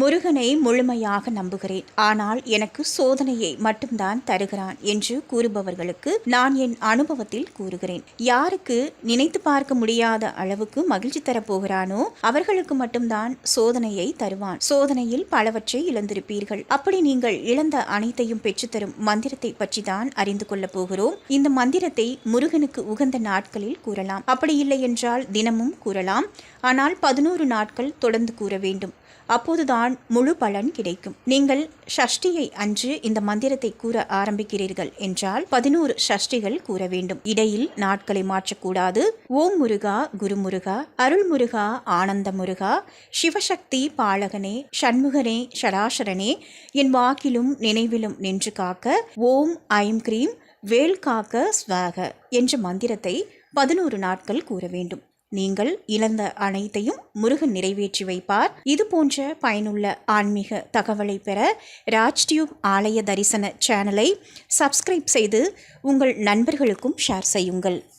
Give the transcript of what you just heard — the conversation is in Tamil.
முருகனை முழுமையாக நம்புகிறேன். ஆனால் எனக்கு சோதனையை மட்டும்தான் தருகிறான் என்று கூறுபவர்களுக்கு நான் என் அனுபவத்தில் கூறுகிறேன். யாருக்கு நினைத்து பார்க்க முடியாத அளவுக்கு மகிழ்ச்சி தரப்போகிறானோ அவர்களுக்கு மட்டும்தான் சோதனையை தருவான். சோதனையில் பலவற்றை இழந்திருப்பீர்கள். அப்படி நீங்கள் இழந்த அனைத்தையும் பெற்றுத்தரும் மந்திரத்தை பற்றி தான் அறிந்து கொள்ளப் போகிறோம். இந்த மந்திரத்தை முருகனுக்கு உகந்த நாட்களில் கூறலாம். அப்படி இல்லை என்றால் தினமும் கூறலாம். ஆனால் பதினோரு நாட்கள் தொடர்ந்து கூற வேண்டும். அப்போதுதான் முழு பலன் கிடைக்கும். நீங்கள் ஷஷ்டியை அன்று இந்த மந்திரத்தை கூற ஆரம்பிக்கிறீர்கள் என்றால் பதினோரு ஷஷ்டிகள் கூற வேண்டும். இடையில் நாட்களை மாற்றக்கூடாது. ஓம் முருகா குரு முருகா அருள் முருகா ஆனந்த முருகா சிவசக்தி பாலகனே சண்முகனே சராசரனே என் வாக்கிலும் நினைவிலும் நின்று காக்க ஓம் ஐம் கிரீம் வேல் காக்க ஸ்வாக என்ற மந்திரத்தை பதினோரு நாட்கள் கூற வேண்டும். நீங்கள் இழந்த அனைத்தையும் முருகன் நிறைவேற்றி வைப்பார். இது போன்ற பயனுள்ள ஆன்மீக தகவலை பெற ராஜ் டியூப் ஆலய தரிசன சேனலை சப்ஸ்கிரைப் செய்து உங்கள் நண்பர்களுக்கும் ஷேர் செய்யுங்கள்.